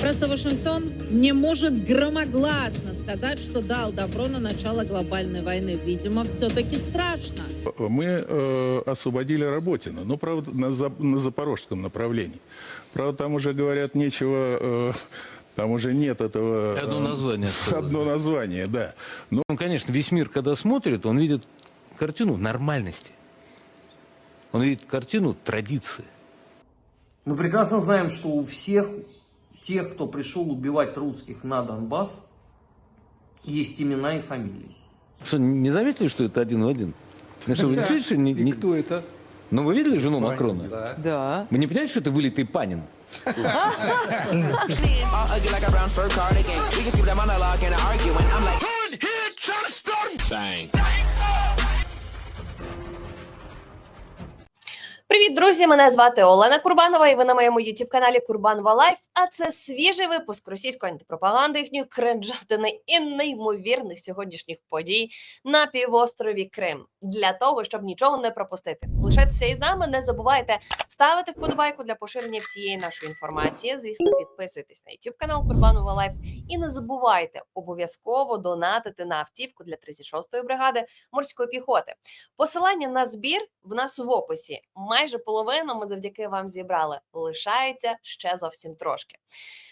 Просто Вашингтон не может громогласно сказать, что дал добро на начало глобальной войны. Видимо, все-таки страшно. Мы э, освободили Работина, но, правда, на, за- на запорожском направлении. Правда, там уже говорят нечего, э, там уже нет этого... э, Одно название осталось. Одно название, да. Но Ну, конечно, весь мир, когда смотрит, он видит картину нормальности. Он видит картину традиции. Мы прекрасно знаем, что у всех тех, кто пришел убивать русских на Донбасс, есть имена и фамилии. Что, не заметили, что это один в один? Ну что, вы действительно что не- не- Кто это? Ну, вы видели жену Макрона? Да. Вы не понимаете, что это вылитый Панин? All Привіт, друзі! Мене звати Олена Курбанова, і ви на моєму youtube каналі Курбанова Лайф. А це свіжий випуск російської антипропаганди, їхньої кринжатини і неймовірних сьогоднішніх подій на півострові Крим для того, щоб нічого не пропустити. Лишайтеся із нами, не забувайте ставити вподобайку для поширення всієї нашої інформації. Звісно, підписуйтесь на youtube канал Курбанова Лайф і не забувайте обов'язково донатити на автівку для 36-ї бригади морської піхоти. Посилання на збір в нас в описі. Майже половину ми завдяки вам зібрали. Лишається ще зовсім трошки.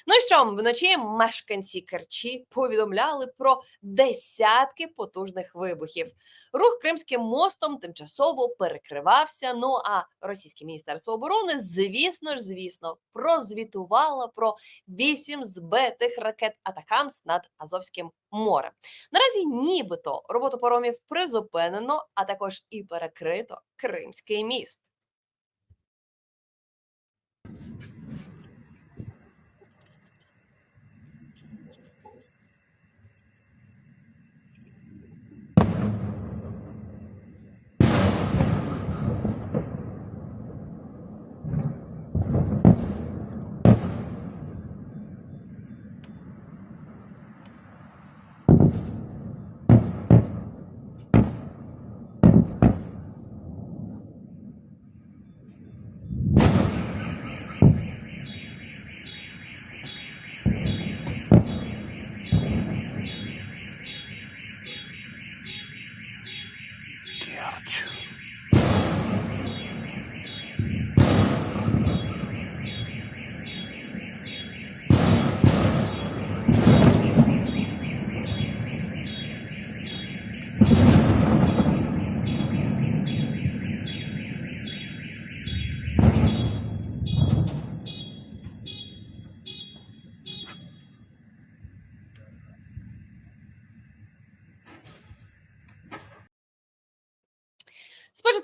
Ну і що, вночі мешканці Керчі повідомляли про десятки потужних вибухів. Рух Кримським мостом тимчасово перекривався. Ну а російське міністерство оборони, звісно ж, звісно, прозвітувало про вісім збитих ракет Атакамс над Азовським морем. Наразі нібито роботу паромів призупинено, а також і перекрито Кримський міст.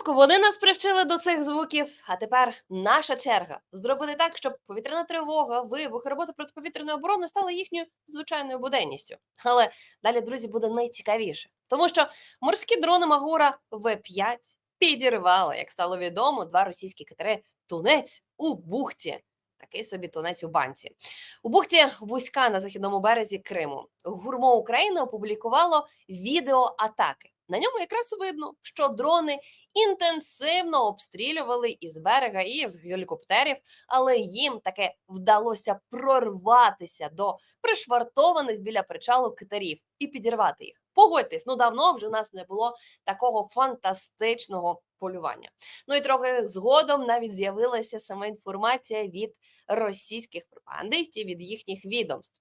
Спочатку вони нас привчили до цих звуків, а тепер наша черга зробити так, щоб повітряна тривога, вибух, робота протиповітряної оборони стала їхньою звичайною буденністю. Але далі, друзі, буде найцікавіше, тому що морські дрони Магура В-5 підірвали, як стало відомо, два російські катери Тунець у бухті. Такий собі тунець у банці. У бухті вузька на західному березі Криму. Гурмо України опублікувало відео атаки. На ньому якраз видно, що дрони інтенсивно обстрілювали із берега і з гелікоптерів, але їм таке вдалося прорватися до пришвартованих біля причалу катерів і підірвати їх. Погодьтесь, ну давно вже у нас не було такого фантастичного полювання. Ну і трохи згодом навіть з'явилася сама інформація від російських пропагандистів, від їхніх відомств.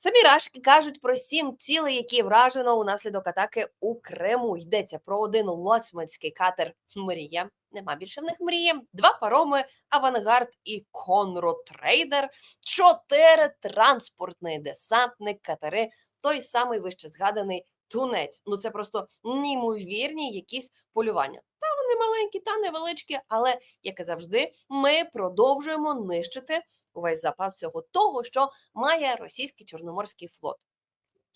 Самі рашки кажуть про сім цілей, які вражено унаслідок атаки у Криму. Йдеться про один лоцманський катер Мрія. Нема більше в них мрії. Два пароми Авангард і Конротрейдер, чотири транспортний десантник, катери, той самий вище згаданий тунець. Ну це просто неймовірні якісь полювання. Та вони маленькі та невеличкі, але як і завжди, ми продовжуємо нищити увесь запас всього того, що має російський чорноморський флот.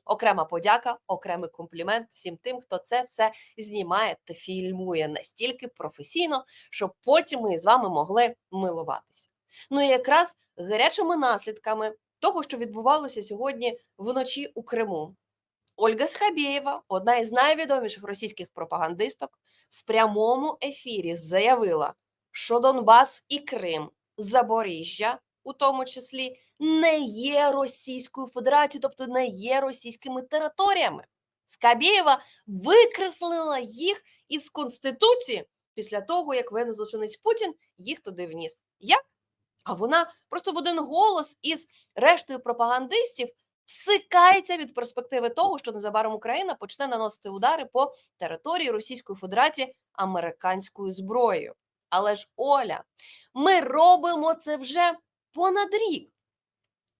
Окрема подяка, окремий комплімент всім тим, хто це все знімає та фільмує настільки професійно, щоб потім ми з вами могли милуватися. Ну і якраз гарячими наслідками того, що відбувалося сьогодні вночі у Криму. Ольга Схабєєва, одна із найвідоміших російських пропагандисток, в прямому ефірі заявила, що Донбас і Крим, Запоріжжя, у тому числі, не є Російською Федерацією, тобто не є російськими територіями. Скабєєва викреслила їх із Конституції після того, як воєнний злочинець Путін їх туди вніс. Як? А вона просто в один голос із рештою пропагандистів всикається від перспективи того, що незабаром Україна почне наносити удари по території Російської Федерації американською зброєю. Але ж Оля, ми робимо це вже понад рік.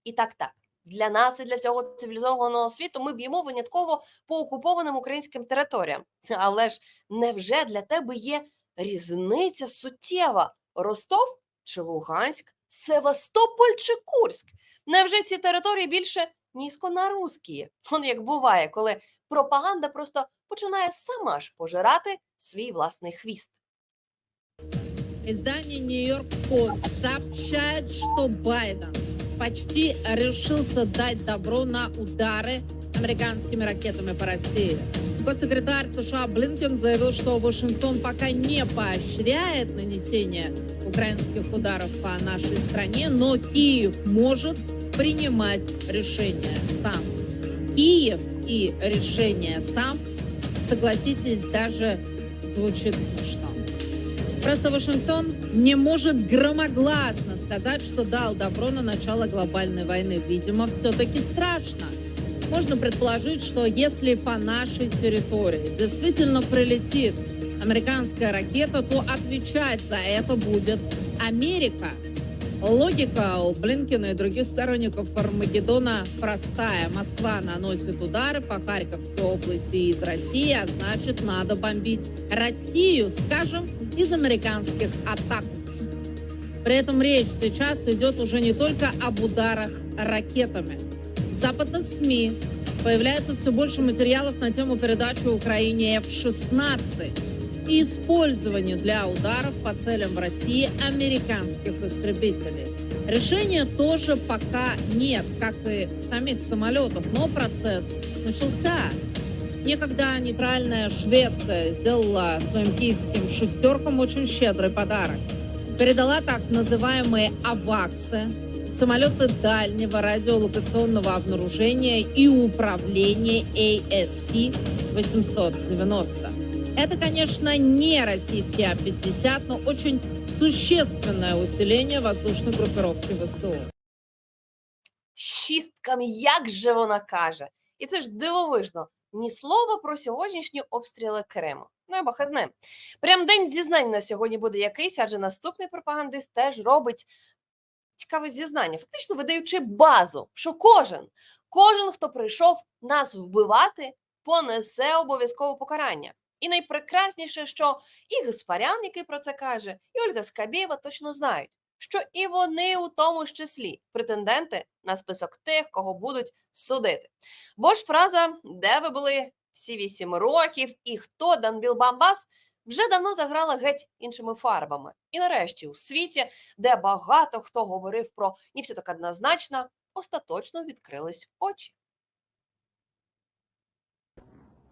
І так, так. Для нас і для всього цивілізованого світу ми б'ємо винятково по окупованим українським територіям. Але ж невже для тебе є різниця суттєва? Ростов чи Луганськ, Севастополь чи Курськ? Невже ці території більше низько на русські? Он як буває, коли пропаганда просто починає сама ж пожирати свій власний хвіст. Издание «Нью-Йорк Пост» сообщает, что Байден почти решился дать добро на удары американскими ракетами по России. Госсекретарь США Блинкен заявил, что Вашингтон пока не поощряет нанесение украинских ударов по нашей стране, но Киев может принимать решения сам. Киев и решение сам, согласитесь, даже звучит смешно. Просто Вашингтон не может громогласно сказать, что дал добро на начало глобальной войны. Видимо, все-таки страшно. Можно предположить, что если по нашей территории действительно прилетит американская ракета, то отвечать за это будет Америка. Логика у Блинкина и других сторонников Армагеддона простая. Москва наносит удары по Харьковской области из России, а значит, надо бомбить Россию, скажем, из американских атак. При этом речь сейчас идет уже не только об ударах ракетами. В западных СМИ появляется все больше материалов на тему передачи Украине F-16 и использования для ударов по целям в России американских истребителей. Решения тоже пока нет, как и самих самолетов, но процесс начался. Некогда нейтральная Швеция сделала своим киевским шестеркам очень щедрый подарок. Передала так называемые «аваксы», самолеты дальнего радиолокационного обнаружения и управления ASC-890. Это, конечно, не российский А-50, но очень существенное усиление воздушной группировки ВСУ. Шісткам, як же вона каже? І це ж дивовижно. Ні слова про сьогоднішні обстріли Криму. Ну, з ним. Прям день зізнань на сьогодні буде якийсь, адже наступний пропагандист теж робить цікаве зізнання, фактично видаючи базу, що кожен, кожен, хто прийшов нас вбивати, понесе обов'язкове покарання. І найпрекрасніше, що і Гаспарян, який про це каже, і Ольга Скабєєва точно знають, що і вони у тому числі претенденти на список тих, кого будуть судити. Бо ж фраза де ви були всі вісім років, і хто Данбіл Бамбас вже давно заграла геть іншими фарбами. І нарешті у світі, де багато хто говорив про не все так однозначно, остаточно відкрились очі.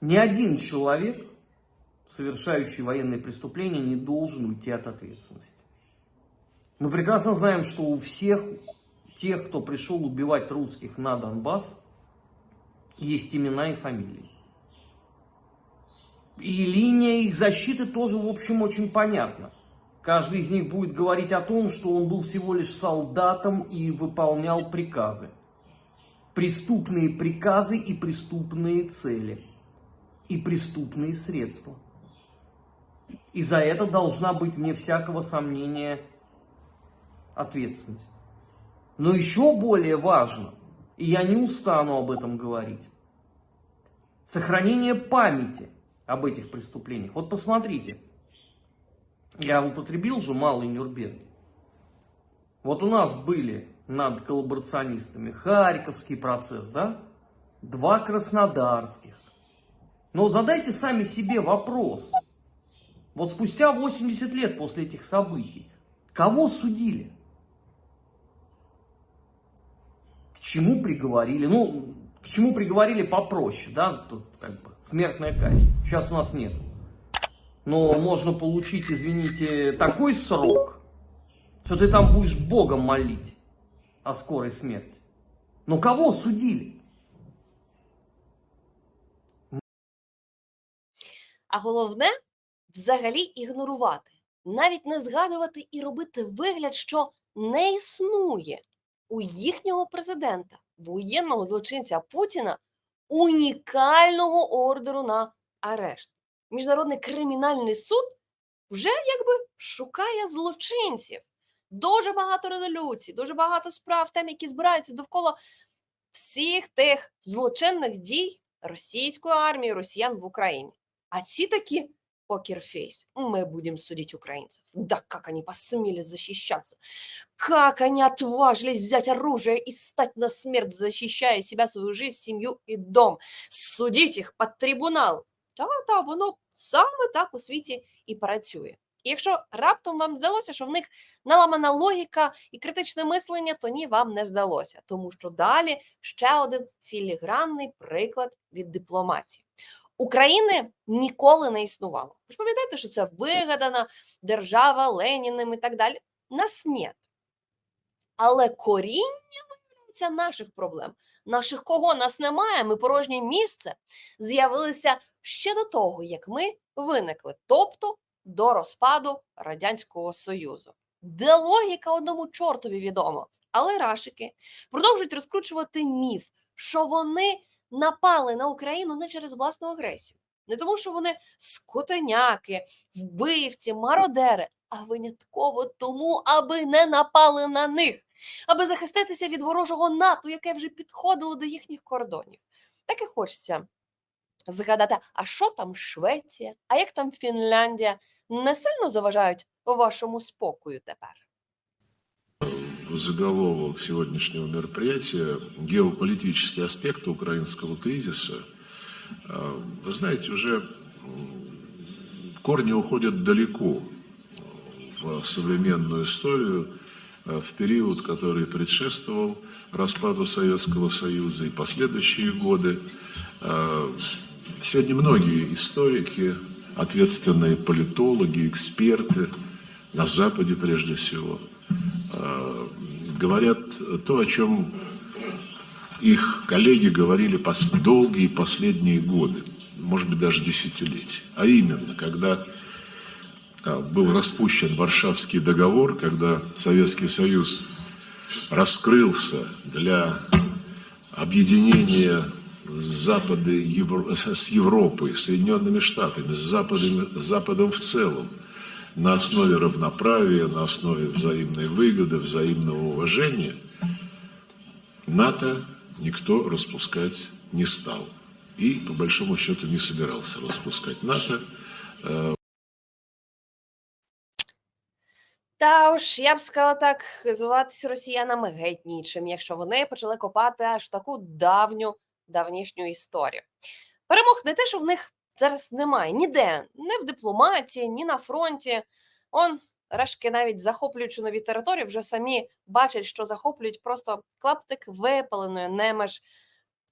Ни один человек, совершающий военные преступления, не должен уйти от ответственности. Мы прекрасно знаем, что у всех тех, кто пришел убивать русских на Донбасс, есть имена и фамилии. И линия их защиты тоже, в общем, очень понятна. Каждый из них будет говорить о том, что он был всего лишь солдатом и выполнял приказы. Преступные приказы и преступные цели. И преступные средства. И за это должна быть, вне всякого сомнения, ответственность. Но еще более важно, и я не устану об этом говорить, сохранение памяти об этих преступлениях. Вот посмотрите, я употребил же малый Нюрнберг. Вот у нас были над коллаборационистами Харьковский процесс, да? Два краснодарских. Но задайте сами себе вопрос. Вот спустя 80 лет после этих событий, кого судили? Чему приговорили? Ну, к чему приговорили попроще, да? Тут как бы смертная казнь. Сейчас у нас нет. Но можно получить, извините, такой срок, что ты там будешь Бога молить. о скорой смерти. Но кого судили? А головне взагалі ігнорувати, навіть не згадувати і робити вигляд, що не існує у їхнього президента, воєнного злочинця Путіна, унікального ордеру на арешт. Міжнародний кримінальний суд вже якби шукає злочинців. Дуже багато резолюцій, дуже багато справ, тем, які збираються довкола всіх тих злочинних дій російської армії, росіян в Україні. А ці такі покерфейс. Мы будем судить украинцев. Да как они посмели защищаться? Как они отважились взять оружие и стать на смерть, защищая себя, свою жизнь, семью и дом? Судить их под трибунал. Та, та, воно саме так у світі і працює. І якщо раптом вам здалося, що в них наламана логіка і критичне мислення, то ні, вам не здалося, тому що далі ще один філігранний приклад від дипломатії. України ніколи не існувало. Ви ж пам'ятаєте, що це вигадана держава Леніним і так далі? Нас нет. Але коріння виявляється наших проблем. Наших кого нас немає, ми порожнє місце з'явилися ще до того, як ми виникли, тобто до розпаду Радянського Союзу. Де логіка одному чортові відомо. Але рашики продовжують розкручувати міф, що вони напали на Україну не через власну агресію, не тому, що вони скотеняки, вбивці, мародери, а винятково тому, аби не напали на них, аби захиститися від ворожого НАТО, яке вже підходило до їхніх кордонів. Так і хочеться згадати, а що там Швеція, а як там Фінляндія не сильно заважають вашому спокою тепер. заголовок сегодняшнего мероприятия «Геополитические аспекты украинского кризиса». А, Вы знаете, уже м, корни уходят далеко в современную историю, а, в период, который предшествовал распаду Советского Союза и последующие годы. Сегодня многие историки, ответственные политологи, эксперты, на Западе прежде всего, э, говорят то, о чем их коллеги говорили долгие последние годы, может быть, даже десятилетия. А именно, когда а, был распущен Варшавский договор, когда Советский Союз раскрылся для объединения с, Запады, Евро- с Европой, с Соединенными Штатами, с Западом, с Западом в целом, на основе равноправия, на основе взаимной выгоды, взаимного уважения, НАТО никто распускать не стал. И, по большому счету, не собирался распускать НАТО. Та уж я б сказала так, хизуватися росіянами геть нічим, якщо вони почали копати аж таку давню, давнішню історію. Перемог не те, що в них зараз немає ніде, не в дипломатії, ні на фронті. Он решки навіть захоплюючи нові території, вже самі бачать, що захоплюють просто клаптик випаленої немеж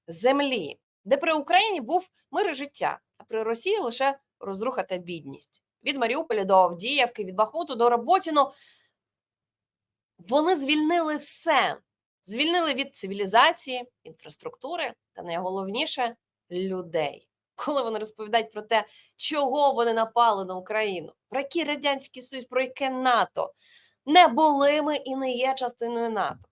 землі, де при Україні був мир і життя, а при Росії лише розруха та бідність. Від Маріуполя до Авдіївки, від Бахмуту до Роботіну. Вони звільнили все. Звільнили від цивілізації, інфраструктури та найголовніше людей. Коли вони розповідають про те, чого вони напали на Україну, про який Радянський Союз, про яке НАТО. Не були ми і не є частиною НАТО.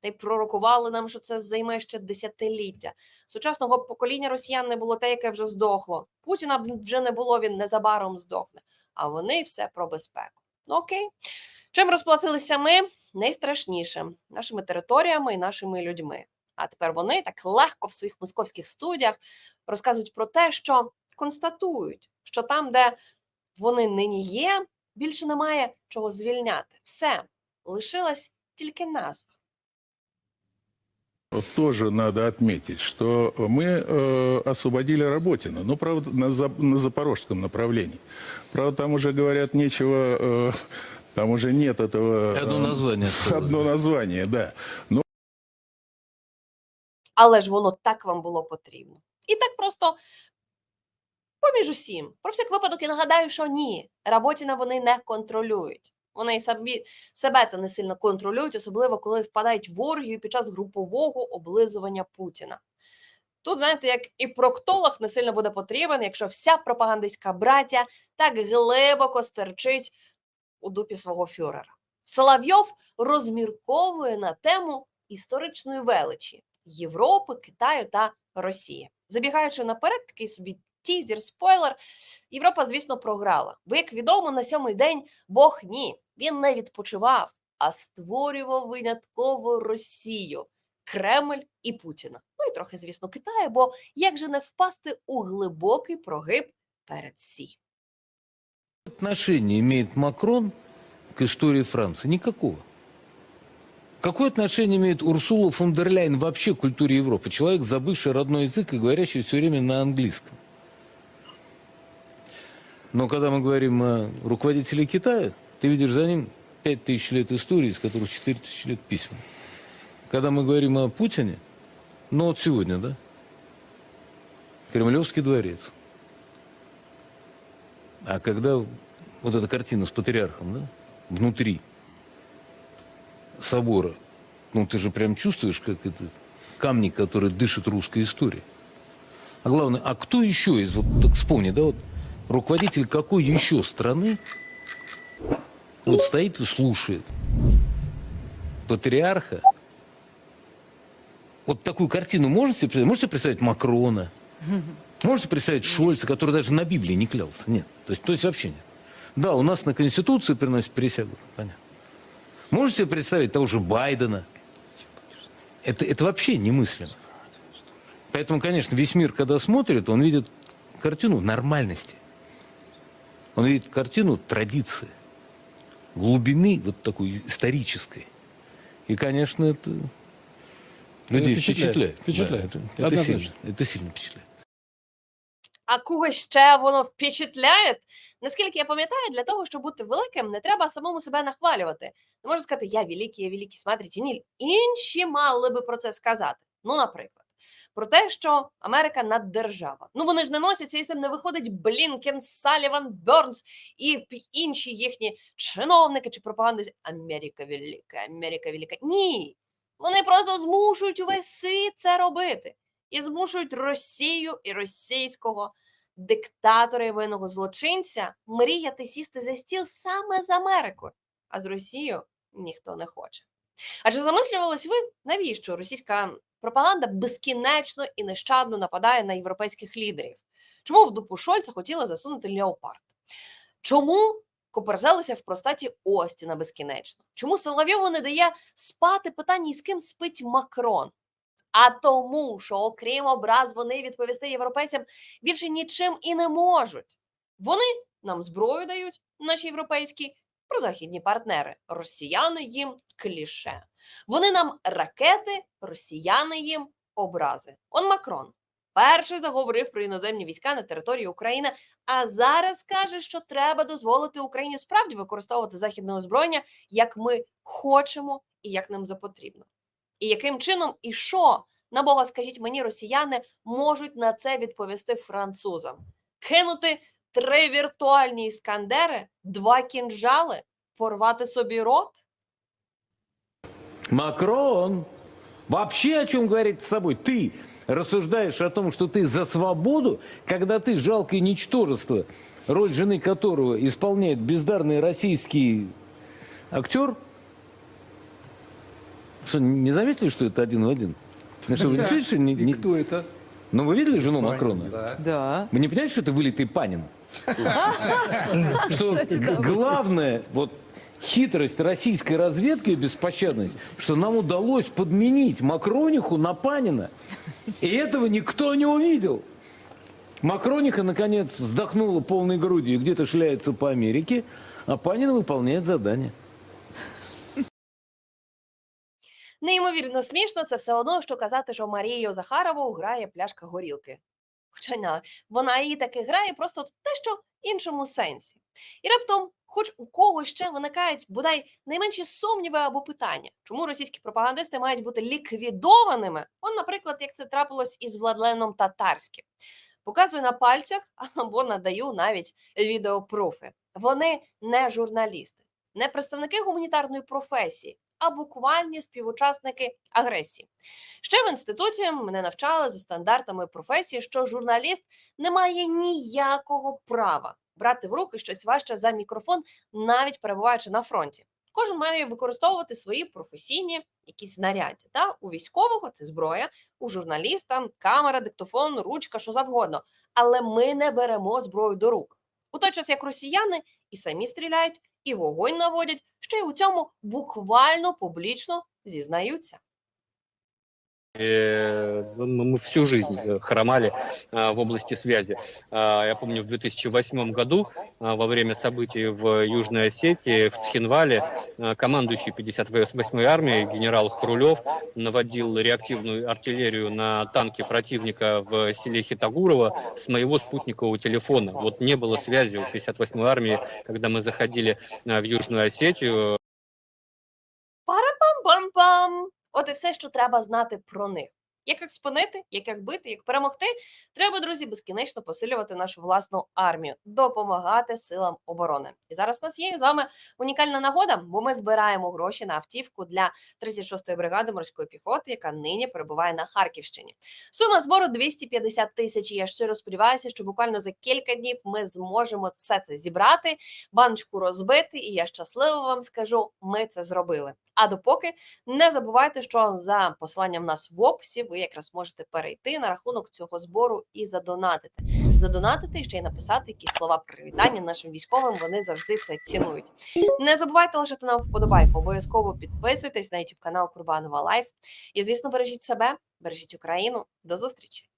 Та й пророкували нам, що це займе ще десятиліття. Сучасного покоління росіян не було те, яке вже здохло. Путіна вже не було, він незабаром здохне. А вони все про безпеку. Ну окей. Чим розплатилися ми? Найстрашніше нашими територіями і нашими людьми. А тепер вони так легко в своїх московських студіях розказують про те, що констатують, що там, де вони нині є, більше немає чого звільняти. Все лишилась тільки назва. Вот тоже надо отметить, что мы э, освободили Работина, ну, правда, на, за- на запорожском направлении. Правда, там уже говорят нечего, э, там уже нет этого... э, Одно название осталось. Одно название, да. Но але ж воно так вам було потрібно. І так просто поміж усім. Про всяк випадок і нагадаю, що ні, Работіна вони не контролюють. Вони самі себе та не сильно контролюють, особливо коли впадають в оргію під час групового облизування Путіна. Тут, знаєте, як і проктолог не сильно буде потрібен, якщо вся пропагандистська браття так глибоко стерчить у дупі свого фюрера. Соловйов розмірковує на тему історичної величі Європи, Китаю та Росії. Забігаючи наперед, такий собі тізер, спойлер. Європа, звісно, програла. Бо, як відомо, на сьомий день Бог ні, він не відпочивав, а створював винятково Росію, Кремль і Путіна. Ну і трохи, звісно, Китаю, бо як же не впасти у глибокий прогиб перед Сі? Отношение имеет Макрон к истории Франции? Никакого. Какое отношение имеет Урсула фон дер Ляйен вообще к культуре Европы? Человек, забывший родной язык и говорящий все время на английском. Но когда мы говорим о руководителе Китая, ты видишь за ним 5000 лет истории, из которых 4000 лет письма. Когда мы говорим о Путине, ну вот сегодня, да, Кремлевский дворец. А когда вот эта картина с патриархом, да, внутри собора, ну ты же прям чувствуешь, как это камни, которые дышат русской историей. А главное, а кто еще из, вот так вспомни, да, вот руководитель какой еще страны вот стоит и слушает патриарха? Вот такую картину можете представить? Можете представить Макрона? Можете представить Шольца, который даже на Библии не клялся? Нет. То есть, то есть вообще нет. Да, у нас на Конституции приносят присягу. Понятно. Можете себе представить того же Байдена? Это, это вообще немыслимо. Поэтому, конечно, весь мир, когда смотрит, он видит картину нормальности. Он видит картину традиции, глубины вот такой исторической. И, конечно, это людей впечатляет. впечатляет. Впечатляет. Да, это, это, сильно, это сильно впечатляет. А кого ще воно впечатляє? Наскільки я пам'ятаю, для того, щоб бути великим, не треба самому себе нахвалювати. Не можна сказати, я великий, я великий, смотрите. Ні, інші мали би про це сказати. Ну, наприклад, про те, що Америка наддержава. Ну вони ж не носяться, якщо не виходить Блінкен, Саліван, Бернс і інші їхні чиновники чи пропаганди. Америка велика, Америка велика. Ні. Вони просто змушують увесь світ це робити і змушують Росію і російського диктатора і воєнного злочинця мріяти сісти за стіл саме з Америкою, а з Росією ніхто не хоче. А чи замислювались ви, навіщо російська пропаганда безкінечно і нещадно нападає на європейських лідерів? Чому в дупу Шольца хотіли засунути леопард? Чому коперзалися в простаті Остіна безкінечно? Чому Соловйову не дає спати питання, з ким спить Макрон? А тому, що окрім образ, вони відповісти європейцям більше нічим і не можуть. Вони нам зброю дають, наші європейські прозахідні партнери. Росіяни їм кліше. Вони нам ракети, росіяни їм образи. Он Макрон перший заговорив про іноземні війська на території України, а зараз каже, що треба дозволити Україні справді використовувати західне озброєння, як ми хочемо і як нам запотрібно. І яким чином і що, на Бога, скажіть мені, росіяни можуть на це відповісти французам? Кинути три віртуальні іскандери, два кінжали, порвати собі рот? Макрон вообще о чем говорит с тобой? Ты рассуждаешь о том, что ты за свободу, когда ты жалкое ничтожество, роль жены которого исполняет бездарный российский актер? Что, не заметили, что это один в один? Ну что, вы что не- не- Кто это? Ну вы видели жену Макрона? Да. Вы не понимаете, что это вылитый Панин? Что главное, вот хитрость российской разведки и беспощадность, что нам удалось подменить Макрониху на Панина. И этого никто не увидел. Макрониха, наконец, вздохнула полной грудью и где-то шляется по Америке, а Панин выполняет задание. Неймовірно смішно, це все одно, що казати, що Марію Захарову грає пляшка горілки. Хоча на вона її таки грає просто в дещо іншому сенсі. І раптом, хоч у когось ще виникають бодай найменші сумніви або питання, чому російські пропагандисти мають бути ліквідованими? Он, наприклад, як це трапилось із Владленом Татарським. Показую на пальцях або надаю навіть відеопруфи. Вони не журналісти. не представники гуманітарної професії, а буквальні співучасники агресії. Ще в інституті мене навчали за стандартами професії, що журналіст не має ніякого права брати в руки щось важче за мікрофон, навіть перебуваючи на фронті. Кожен має використовувати свої професійні якісь знаряддя. Та? У військового це зброя, у журналіста камера, диктофон, ручка, що завгодно. Але ми не беремо зброю до рук. У той час як росіяни і самі стріляють, і вогонь наводять, ще й у цьому буквально публічно зізнаються. Э, ну, Мы всю жизнь э, хромали а, в области связи. Я помню, в 2008 году во время событий в Южной Осетии, в Цхинвале, командующий 58-й армией генерал Хрулев наводил реактивную артиллерию на танки противника в селе Хитагурово с моего спутникового телефона. Вот не было связи у 58-й армии, когда мы заходили в Южную Осетию, Пам-пам! От і все, що треба знати про них. Як їх спинити, як їх бити, як перемогти, треба, друзі, безкінечно посилювати нашу власну армію, допомагати силам оборони. І зараз у нас є з вами унікальна нагода, бо ми збираємо гроші на автівку для 36-ї бригади морської піхоти, яка нині перебуває на Харківщині. Сума збору 250 тисяч. Я щиро сподіваюся, що буквально за кілька днів ми зможемо все це зібрати, баночку розбити. І я щасливо вам скажу, ми це зробили. А допоки не забувайте, що за посиланням нас в описі ви якраз можете перейти на рахунок цього збору і задонатити. Задонатити і ще й написати якісь слова привітання нашим військовим. Вони завжди це цінують. Не забувайте лишити нам вподобайку. Обов'язково підписуйтесь на YouTube канал Курбанова Лайф. І звісно, бережіть себе, бережіть Україну. До зустрічі!